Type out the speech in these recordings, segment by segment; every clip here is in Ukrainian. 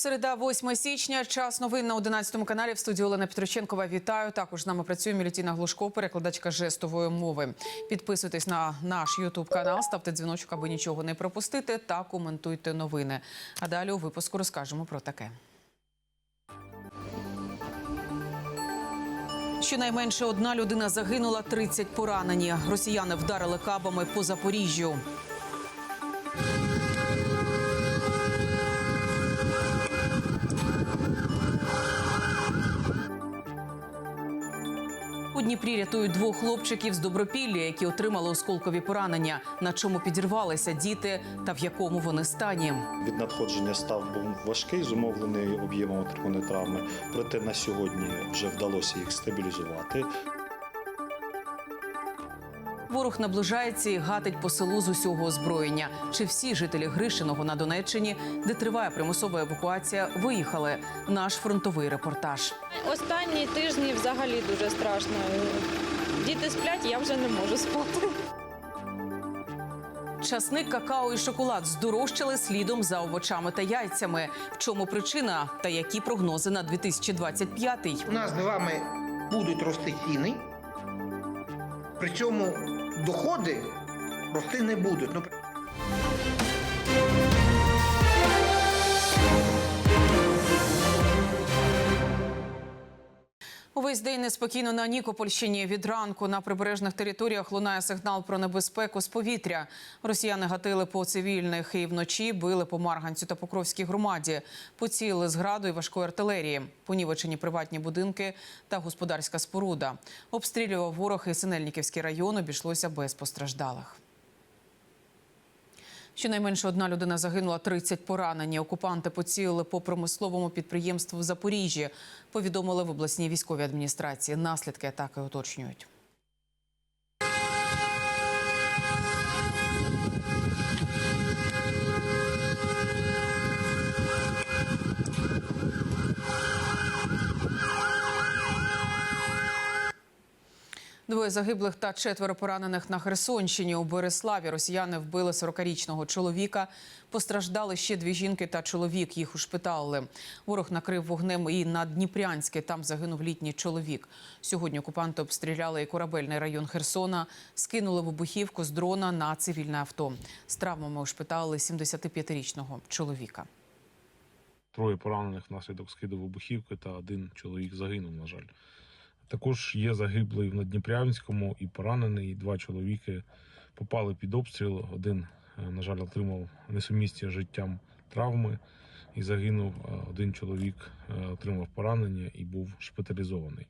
Середа, 8 січня. Час новин на 11 каналі. В студії Олена Петроченкова. Вітаю. Також з нами працює Мілютіна Глушко, перекладачка жестової мови. Підписуйтесь на наш Ютуб канал, ставте дзвіночок, аби нічого не пропустити, та коментуйте новини. А далі у випуску розкажемо про таке. Щонайменше одна людина загинула, 30 поранені. Росіяни вдарили кабами по Запоріжжю. Дніпрі рятують двох хлопчиків з Добропілля, які отримали осколкові поранення. На чому підірвалися діти та в якому вони стані. Від надходження став був важкий, зумовлений об'ємом отриманої травми. Проте на сьогодні вже вдалося їх стабілізувати. Ворог наближається і гатить по селу з усього озброєння. Чи всі жителі Гришиного на Донеччині, де триває примусова евакуація, виїхали? Наш фронтовий репортаж. Останні тижні взагалі дуже страшно. Діти сплять, я вже не можу спати. Часник, какао і шоколад здорожчали слідом за овочами та яйцями. В чому причина та які прогнози на 2025-й? У нас з вами будуть рости ціни, при цьому доходи рости не будуть. Увесь день неспокійно на Нікопольщині. Від ранку на прибережних територіях лунає сигнал про небезпеку з повітря. Росіяни гатили по цивільних і вночі били по Марганцю та Покровській громаді. Поцілили з граду і важкої артилерії. Понівечені приватні будинки та господарська споруда. Обстрілював ворог і Синельниківський район. Обійшлося без постраждалих. Щонайменше одна людина загинула, 30 поранені. Окупанти поцілили по промисловому підприємству в Запоріжжі. Повідомили в обласній військовій адміністрації. Наслідки атаки уточнюють. Двоє загиблих та четверо поранених на Херсонщині. У Береславі росіяни вбили 40-річного чоловіка. Постраждали ще дві жінки та чоловік. Їх ушпиталили. Ворог накрив вогнем і на Дніпрянське. Там загинув літній чоловік. Сьогодні окупанти обстріляли і корабельний район Херсона. Скинули вибухівку з дрона на цивільне авто. З травмами ушпиталили 75-річного чоловіка. Троє поранених внаслідок скиду вибухівки та один чоловік загинув, на жаль. Також є загиблий в Надніпрянському і поранений. Два чоловіки попали під обстріл. Один, е, на жаль, отримав несумісті життям травми і загинув. Один чоловік е, отримав поранення і був шпиталізований.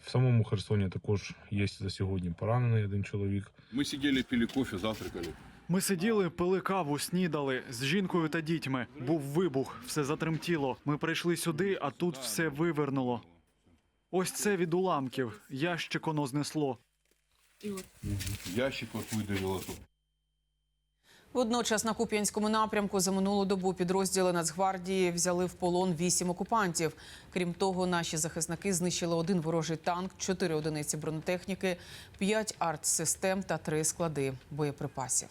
В самому Херсоні також є за сьогодні поранений один чоловік. Мы сидели, пили кофе, завтракали. Ми сиділи, пили каву, снідали з жінкою та дітьми. Був вибух, все затремтіло. Ми прийшли сюди, а тут все вивернуло. Ось це від уламків. Ящик воно знесло. Ящик вот выдавило тут. Водночас на Куп'янському напрямку за минулу добу підрозділи Нацгвардії взяли в полон вісім окупантів. Крім того, наші захисники знищили один ворожий танк, чотири одиниці бронетехніки, п'ять артсистем та три склади боєприпасів.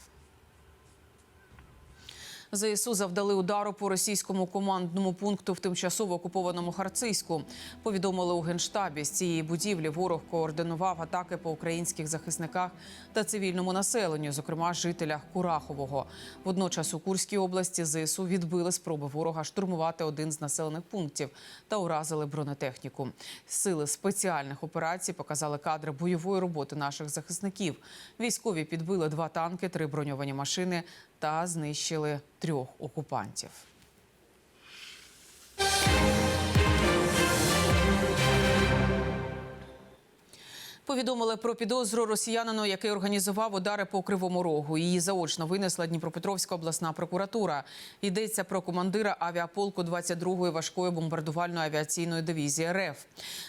ЗСУ завдали удару по російському командному пункту в тимчасово окупованому Харцизьку. Повідомили у генштабі з цієї будівлі. Ворог координував атаки по українських захисниках та цивільному населенню, зокрема жителях Курахового. Водночас у Курській області ЗСУ відбили спроби ворога штурмувати один з населених пунктів та уразили бронетехніку. Сили спеціальних операцій показали кадри бойової роботи наших захисників. Військові підбили два танки, три броньовані машини та знищили трьох окупантів. Повідомили про підозру росіянину, який організував удари по кривому рогу. Її заочно винесла Дніпропетровська обласна прокуратура. Йдеться про командира авіаполку 22-ї важкої бомбардувальної авіаційної дивізії РФ.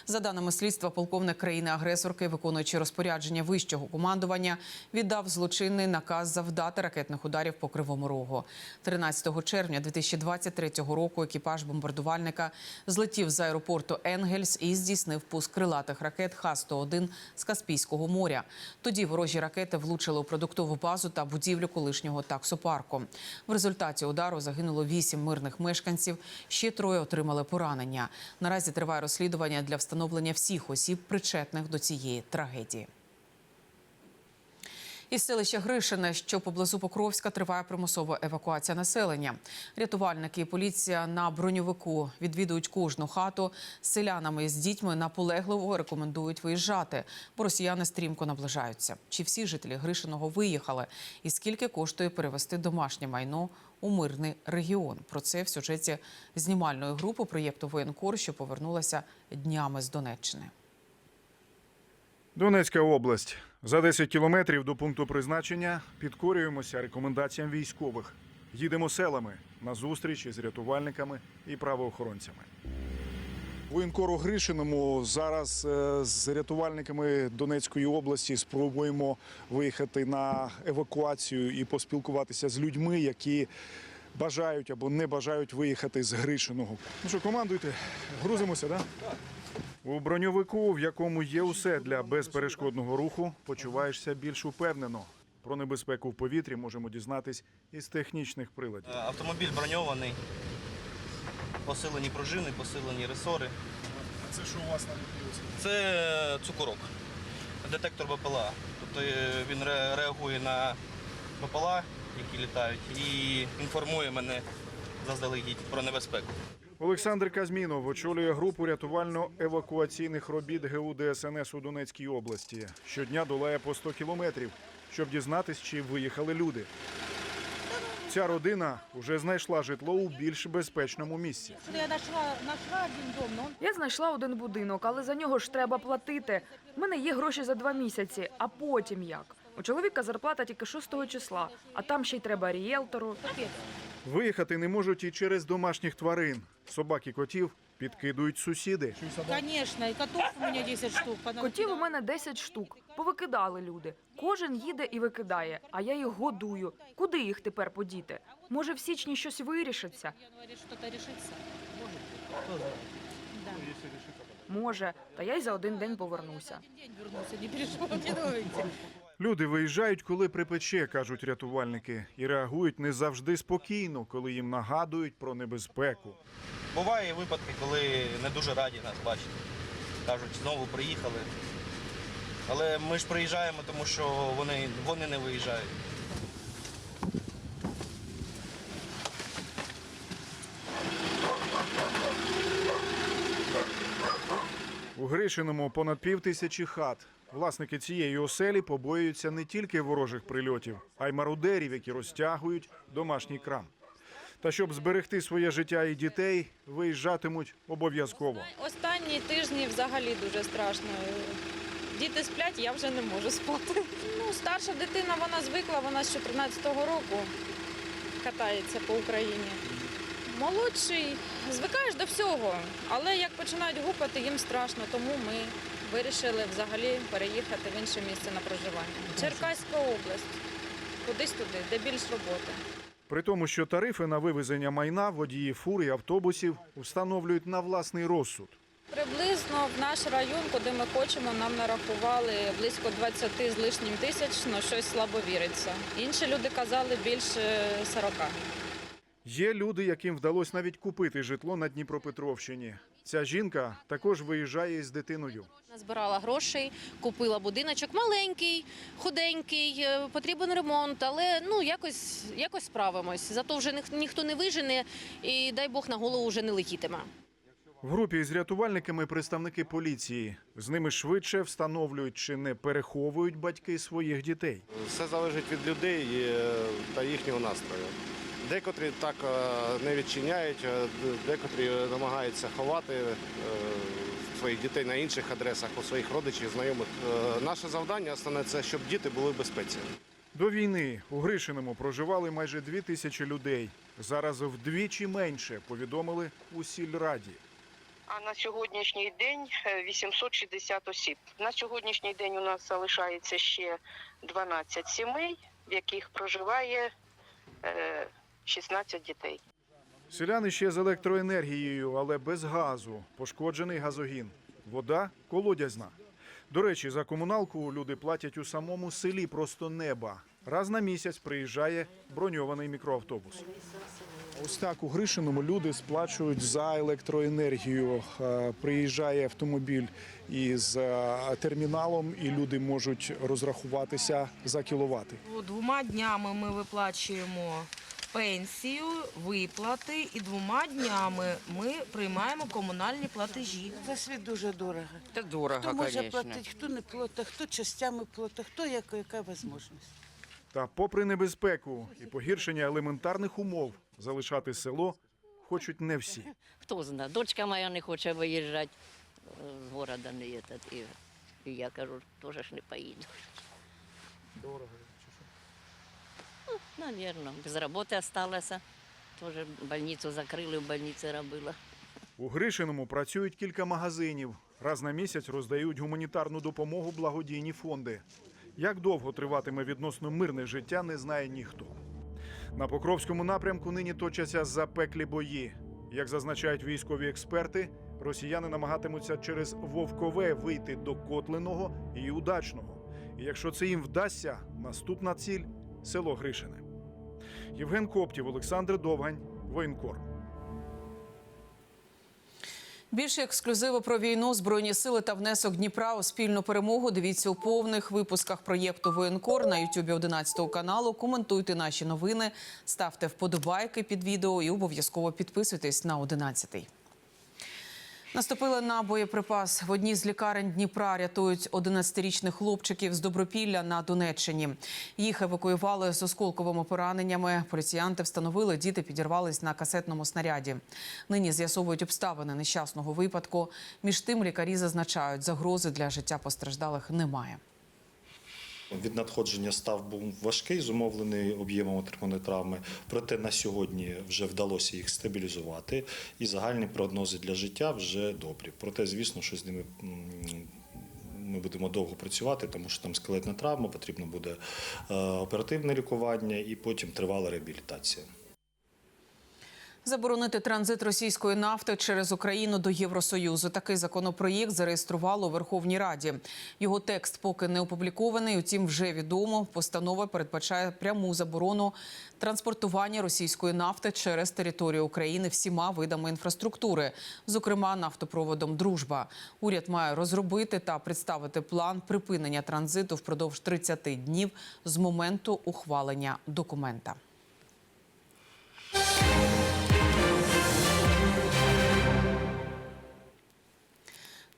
За даними слідства, полковник країни-агресорки, виконуючи розпорядження вищого командування, віддав злочинний наказ завдати ракетних ударів по кривому рогу. 13 червня 2023 року екіпаж бомбардувальника злетів з аеропорту Енгельс і здійснив пуск крилатих ракет Х-101 з Каспійського моря. Тоді ворожі ракети влучили у продуктову базу та будівлю колишнього таксопарку. В результаті удару загинуло вісім мирних мешканців. Ще троє отримали поранення. Наразі триває розслідування для встановлення всіх осіб, причетних до цієї трагедії. Із селища Гришине, що поблизу Покровська, триває примусова евакуація населення. Рятувальники і поліція на броньовику відвідують кожну хату. Селянами з дітьми наполегливо рекомендують виїжджати, бо росіяни стрімко наближаються. Чи всі жителі Гришиного виїхали? І скільки коштує перевести домашнє майно у мирний регіон? Про це в сюжеті знімальної групи проєкту Воєнкор, що повернулася днями з Донеччини. Донецька область. За 10 кілометрів до пункту призначення підкорюємося рекомендаціям військових. Їдемо селами на зустріч із рятувальниками і правоохоронцями. Воєнкору Гришиному зараз е, з рятувальниками Донецької області спробуємо виїхати на евакуацію і поспілкуватися з людьми, які бажають або не бажають виїхати з Гришиного. Ну що, командуйте, грузимося, так? Да? У броньовику, в якому є усе для безперешкодного руху, почуваєшся більш упевнено. Про небезпеку в повітрі можемо дізнатись із технічних приладів. Е, Автомобіль броньований, посилені пружини, посилені ресори. А Це що у вас на Це цукорок, детектор БПЛА. Тобто е, він реагує на БПЛА, які літають, і інформує мене заздалегідь про небезпеку. Олександр Казмінов очолює групу рятувально-евакуаційних робіт ГУ ДСНС у Донецькій області. Щодня долає по 100 кілометрів, щоб дізнатись, чи виїхали люди. Ця родина вже знайшла житло у більш безпечному місці. Я нашла, нашла один дом, но он Я знайшла один будинок, але за нього ж треба платити. У мене є гроші за два місяці, а потім як? У чоловіка зарплата тільки 6 числа, а там ще й треба ріелтору. капец. Виїхати не можуть і через домашніх тварин. Собак і котів підкидують сусіди. Конечно, и котов у меня 10 штук. Котів у мене 10 штук. Повикидали люди. Кожен їде і викидає, а я їх годую. Куди їх тепер подіти? Може, в січні щось вирішиться? Може, та я й за один день повернуся. Люди виїжджають, коли припече, кажуть рятувальники, і реагують не завжди спокійно, коли їм нагадують про небезпеку. Буває випадки, коли не дуже раді нас бачити. Кажуть, знову приїхали. Але ми ж приїжджаємо, тому що вони, вони не виїжджають. Гришиному понад пів тисячі хат. Власники цієї оселі побоюються не тільки ворожих прильотів, а й мародерів, які розтягують домашній крам. Та щоб зберегти своє життя і дітей, виїжджатимуть обов'язково. Останні тижні взагалі дуже страшно. Діти сплять, я вже не можу спати. Ну, старша дитина вона звикла, вона з 14-го року катається по Україні. Молодший звикаєш до всього, але як починають гупати, їм страшно, тому ми вирішили взагалі переїхати в інше місце на проживання. Черкаська область, кудись туди, де більш роботи. При тому, що тарифи на вивезення майна водії фур і автобусів встановлюють на власний розсуд. Приблизно в наш район, куди ми хочемо, нам нарахували близько 20 з лишнім тисяч, але щось слабо віриться. Інші люди казали більше 40. Є люди, яким вдалося навіть купити житло на Дніпропетровщині. Ця жінка також виїжджає із дитиною. Назбирала грошей, купила будиночок маленький, худенький, е, потрібен ремонт, але ну якось, якось справимось. Зато вже ніх- ніхто не вижене і дай Бог на голову вже не летітиме. В групі з рятувальниками представники поліції. З ними швидше встановлюють, чи не переховують батьки своїх дітей. Все залежить від людей е, та їхнього настрою. Декотрі так е, не відчиняють, е, декотрі намагаються ховати е, своїх дітей на інших адресах, у своїх родичів, знайомих. Е, Наше завдання основне це, щоб діти були в безпеці. До війни у Гришиному проживали майже дві тисячі людей. Зараз вдвічі менше повідомили у сільраді. А на сьогоднішній день е, 860 осіб. На сьогоднішній день у нас залишається ще 12 сімей, в яких проживає е, 16 дітей. Селяни ще з електроенергією, але без газу. Пошкоджений газогін. Вода колодязна. До речі, за комуналку люди платять у самому селі просто неба. Раз на місяць приїжджає броньований мікроавтобус. Ось так у Гришиному люди сплачують за електроенергію. Е, Приїжджає автомобіль із е, терміналом, і люди можуть розрахуватися за кіловати. Двома днями ми виплачуємо пенсію, виплати, і двома днями ми приймаємо комунальні платежі. За світ дуже дорого. Та дорого, Хто може платити, хто не платить, хто частями платить, хто яка, яка можливість. Та попри небезпеку і погіршення елементарних умов, залишати село хочуть не всі. Хто знає, дочка моя не хоче виїжджати з города, не є, і, і я кажу, теж ж не поїду. Дорого. Ну, без роботи залишилася. Теж больницю закрили, в больниці робила. У Гришиному працюють кілька магазинів. Раз на місяць роздають гуманітарну допомогу благодійні фонди. Як довго триватиме відносно мирне життя, не знає ніхто. На Покровському напрямку нині точаться запеклі бої. Як зазначають військові експерти, росіяни намагатимуться через Вовкове вийти до Котлиного і Удачного. І якщо це їм вдасться, наступна ціль село Гришине. Євген Коптів, Олександр Довгань, Воєнкор. Більше ексклюзиву про війну, збройні сили та внесок Дніпра у спільну перемогу. Дивіться у повних випусках проєкту Воєнкор на Ютубі 11 каналу. Коментуйте наші новини, ставте вподобайки під відео і обов'язково підписуйтесь на 11. Наступили на боєприпас. В одній з лікарень Дніпра рятують 11-річних хлопчиків з Добропілля на Донеччині. Їх евакуювали з осколковими пораненнями. Поліціянти встановили, діти підірвались на касетному снаряді. Нині з'ясовують обставини нещасного випадку. Між тим лікарі зазначають, загрози для життя постраждалих немає. Від надходження став був важкий, зумовлений об'ємом отриманої травми. Проте на сьогодні вже вдалося їх стабілізувати, і загальні прогнози для життя вже добрі. Проте, звісно, що з ними ми будемо довго працювати, тому що там скелетна травма, потрібно буде е, оперативне лікування і потім тривала реабілітація. Заборонити транзит російської нафти через Україну до Євросоюзу. Такий законопроєкт зареєструвало у Верховній Раді. Його текст поки не опублікований. Утім, вже відомо. Постанова передбачає пряму заборону транспортування російської нафти через територію України всіма видами інфраструктури, зокрема нафтопроводом Дружба. Уряд має розробити та представити план припинення транзиту впродовж 30 днів з моменту ухвалення документа.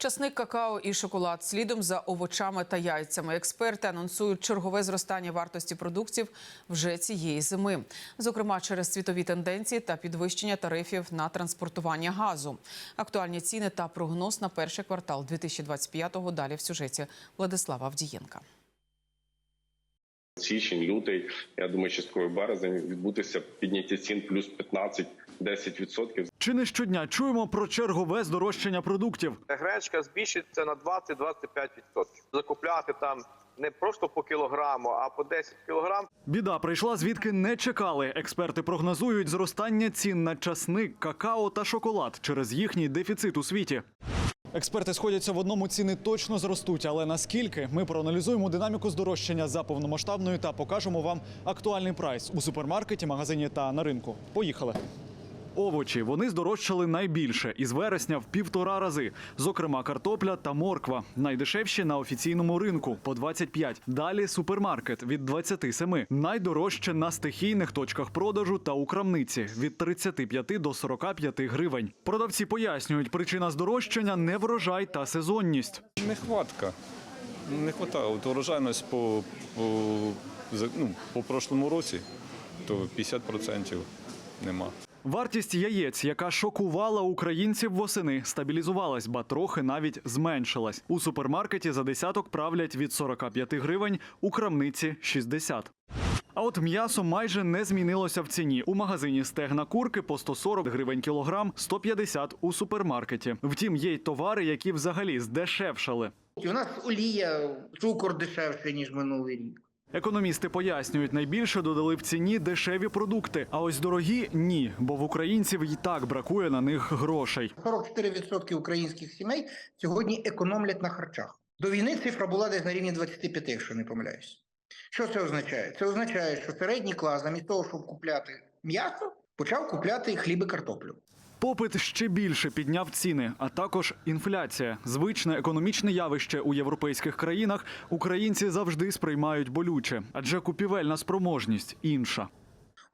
Часник, какао і шоколад слідом за овочами та яйцями. Експерти анонсують чергове зростання вартості продуктів вже цієї зими, зокрема через світові тенденції та підвищення тарифів на транспортування газу. Актуальні ціни та прогноз на перший квартал 2025-го далі в сюжеті Владислава Авдієнка. Січень, лютий, я думаю, частковий березень відбутися підняття цін плюс 15-10%. Чи не щодня чуємо про чергове здорожчання продуктів? Гречка збільшиться на 20-25%. Закупляти там не просто по кілограму, а по 10 кілограм. Біда прийшла звідки не чекали. Експерти прогнозують зростання цін на часник, какао та шоколад через їхній дефіцит у світі. Експерти сходяться в одному ціни точно зростуть, але наскільки ми проаналізуємо динаміку здорожчання за повномасштабною та покажемо вам актуальний прайс у супермаркеті, магазині та на ринку. Поїхали. Овочі вони здорожчали найбільше із вересня в півтора рази. Зокрема, картопля та морква найдешевші на офіційному ринку по 25. Далі супермаркет від 27. Найдорожче на стихійних точках продажу та у крамниці від 35 до 45 гривень. Продавці пояснюють, причина здорожчання не врожай та сезонність. Нехватка. Не вистачає. От урожайність по, по, ну, по прошлому році, то 50% нема. Вартість яєць, яка шокувала українців восени, стабілізувалась, ба трохи навіть зменшилась. У супермаркеті за десяток правлять від 45 гривень, у крамниці 60. А от м'ясо майже не змінилося в ціні. У магазині стегна курки по 140 гривень кілограм, 150 у супермаркеті. Втім, є й товари, які взагалі здешевшали. У нас олія, цукор дешевший, ніж минулий рік. Економісти пояснюють, найбільше додали в ціні дешеві продукти. А ось дорогі ні, бо в українців і так бракує на них грошей. 44% українських сімей сьогодні економлять на харчах. До війни цифра була десь на рівні 25, якщо не помиляюсь. Що це означає? Це означає, що середній клас, замість того, щоб купляти м'ясо, почав купляти хліб і картоплю. Попит ще більше підняв ціни, а також інфляція. Звичне економічне явище у європейських країнах українці завжди сприймають болюче, адже купівельна спроможність інша.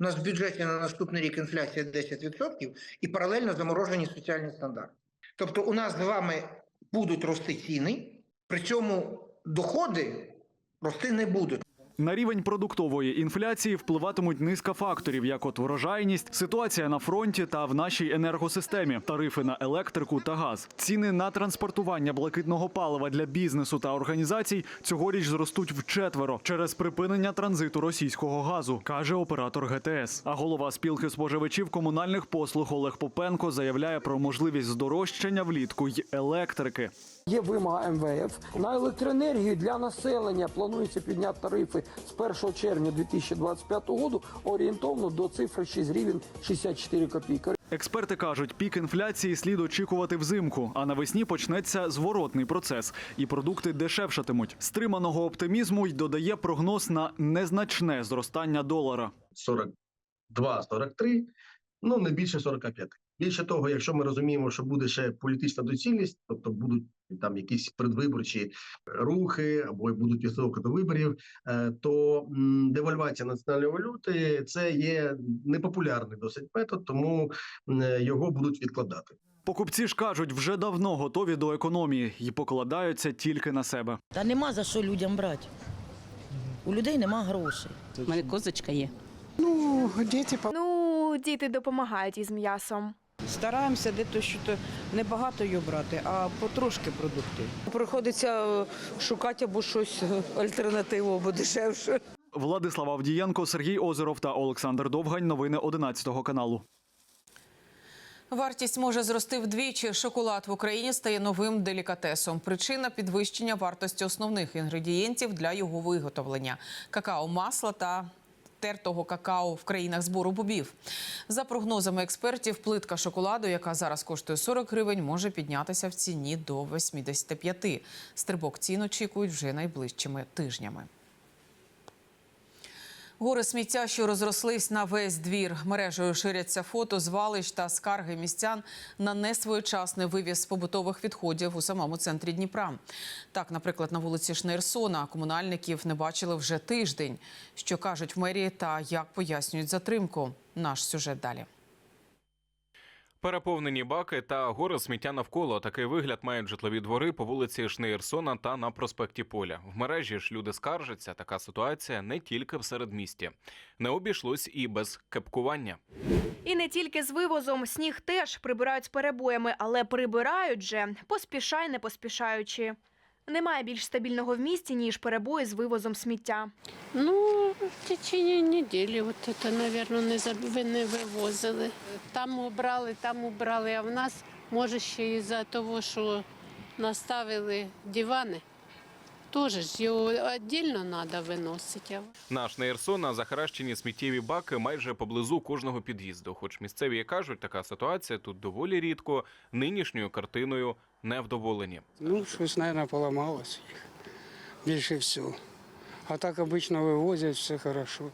У нас в бюджеті на наступний рік інфляція 10% і паралельно заморожені соціальні стандарти. Тобто у нас з вами будуть рости ціни, при цьому доходи рости не будуть. На рівень продуктової інфляції впливатимуть низка факторів, як от врожайність, ситуація на фронті та в нашій енергосистемі, тарифи на електрику та газ. Ціни на транспортування блакитного палива для бізнесу та організацій цьогоріч зростуть вчетверо через припинення транзиту російського газу, каже оператор ГТС. А голова спілки споживачів комунальних послуг Олег Попенко заявляє про можливість здорожчання влітку й електрики. Є вимога МВФ на електроенергію для населення. Планується підняти тарифи з 1 червня 2025 року орієнтовно до цифри 6 гривень 64 копійки. Експерти кажуть, пік інфляції слід очікувати взимку, а навесні почнеться зворотний процес, і продукти дешевшатимуть. Стриманого оптимізму й додає прогноз на незначне зростання долара. 42-43, ну не більше 45. Більше того, якщо ми розуміємо, що буде ще політична доцільність, тобто будуть там якісь предвиборчі рухи або будуть відсовки до виборів, е, то девальвація національної валюти це є непопулярний досить метод, тому його будуть відкладати. Покупці ж кажуть, вже давно готові до економії і покладаються тільки на себе. Та нема за що людям брати. У людей нема грошей. У мене козочка є. Ну, діти Ну, діти допомагають із м'ясом. Стараємося де-то що то небагато її брати, а потрошки продукти. Приходиться е, шукати або щось е, альтернативу, або дешевше. Владислав Авдієнко, Сергій Озеров та Олександр Довгань. Новини 11 каналу. Вартість може зрости вдвічі. Шоколад в Україні стає новим делікатесом. Причина підвищення вартості основних інгредієнтів для його виготовлення: какао, масла та тертого какао в країнах збору бобів. За прогнозами експертів, плитка шоколаду, яка зараз коштує 40 гривень, може піднятися в ціні до 85. Стрибок цін очікують вже найближчими тижнями. Гори сміття, що розрослись на весь двір. Мережею ширяться фото, звалищ та скарги містян на несвоєчасний вивіз побутових відходів у самому центрі Дніпра. Так, наприклад, на вулиці Шнейрсона комунальників не бачили вже тиждень. Що кажуть в мерії та як пояснюють затримку. Наш сюжет далі. Переповнені баки та гори сміття навколо. Такий вигляд мають житлові двори по вулиці Шнеєрсона та на проспекті Поля. В мережі ж люди скаржаться. Така ситуація не тільки в середмісті. Не обійшлось і без кепкування. І не тільки з вивозом. Сніг теж прибирають з перебоями, але прибирають же поспішай, не поспішаючи. Немає більш стабільного в місті, ніж перебої з вивозом сміття. Ну, в течение неділі, от це, мабуть, не, не вивозили. Там убрали, там убрали, а в нас, може, ще і за того, що наставили дивани, теж ж його віддільно треба виносити. На Шнейрсона захаращені сміттєві баки майже поблизу кожного під'їзду. Хоч місцеві кажуть, така ситуація тут доволі рідко. Нинішньою картиною невдоволені. Ну, щось, мабуть, поламалось їх. Більше всього. А так обично вивозять, все хорошо.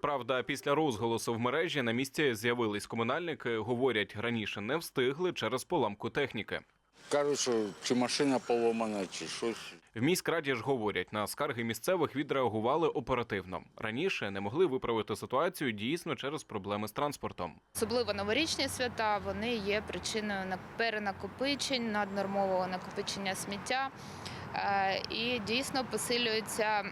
Правда, після розголосу в мережі на місці з'явились комунальники. Говорять, раніше не встигли через поламку техніки. Кажуть, що чи машина поломана, чи щось. В міськраді ж говорять, на скарги місцевих відреагували оперативно. Раніше не могли виправити ситуацію дійсно через проблеми з транспортом. Особливо новорічні свята вони є причиною на- перенакопичень, наднормового накопичення сміття Е, і дійсно посилюється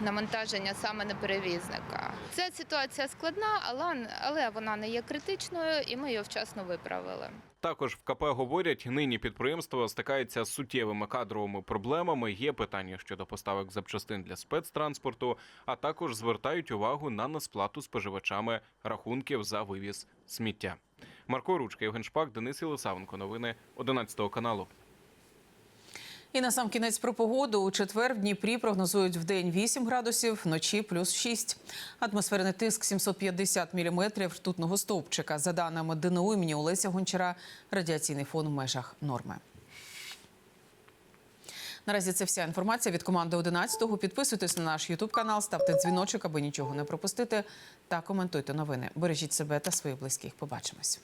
навантаження саме на перевізника. Ця ситуація складна, але, але вона не є критичною, і ми її вчасно виправили. Також в КП говорять, нині підприємство стикається з суттєвими кадровими проблемами. Є питання щодо поставок запчастин для спецтранспорту, а також звертають увагу на несплату споживачами рахунків за вивіз сміття. Марко Ручка, Євген Шпак, Денис Єлисавенко. Новини 11 каналу. І на сам кінець про погоду. У четвер в Дніпрі прогнозують в день 8 градусів, вночі плюс 6. Атмосферний тиск 750 міліметрів ртутного стовпчика. За даними ДНУ імені Олеся Гончара, радіаційний фон в межах норми. Наразі це вся інформація від команди 11-го. Підписуйтесь на наш Ютуб канал, ставте дзвіночок, аби нічого не пропустити. Та коментуйте новини. Бережіть себе та своїх близьких. Побачимось.